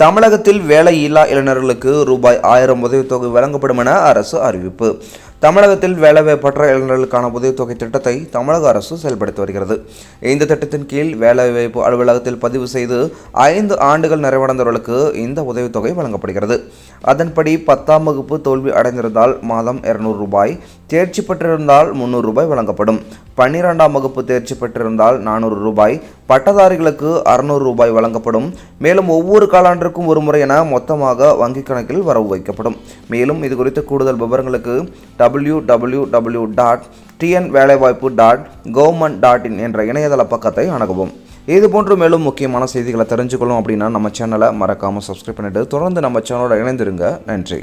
தமிழகத்தில் வேலையில்லா இளைஞர்களுக்கு ரூபாய் ஆயிரம் உதவித்தொகை வழங்கப்படும் என அரசு அறிவிப்பு. தமிழகத்தில் வேலைவாய்ப்பற்ற இளைஞர்களுக்கான உதவித்தொகை திட்டத்தை தமிழக அரசு செயல்படுத்தி வருகிறது. இந்த திட்டத்தின் கீழ் வேலைவாய்ப்பு அலுவலகத்தில் பதிவு செய்து ஐந்து ஆண்டுகள் நிறைவடைந்தவர்களுக்கு இந்த உதவித்தொகை வழங்கப்படுகிறது. அதன்படி பத்தாம் வகுப்பு தோல்வி அடைந்திருந்தால் மாதம் இருநூறு ரூபாய் தேர்ச்சி பெற்றிருந்தால் முந்நூறு ரூபாய் வழங்கப்படும். பன்னிரெண்டாம் வகுப்பு தேர்ச்சி பெற்றிருந்தால் நானூறு ரூபாய் பட்டதாரிகளுக்கு அறுநூறு ரூபாய் வழங்கப்படும். மேலும் ஒவ்வொரு காலாண்டிற்கும் ஒரு முறை என மொத்தமாக வங்கிக் கணக்கில் வரவு வைக்கப்படும். மேலும் இது குறித்த கூடுதல் விவரங்களுக்கு W W W dot TN வேலைவாய்ப்பு டாட் கவர்மெண்ட் டாட் இன் என்ற இணையதள பக்கத்தை அணுகவும். இது போன்று மேலும் முக்கியமான செய்திகளை தெரிஞ்சுக்கணும் அப்படின்னா நம்ம சேனலை மறக்காமல் சப்ஸ்கிரைப் பண்ணிவிட்டு தொடர்ந்து நம்ம சேனலோட இணைந்திருங்க. நன்றி.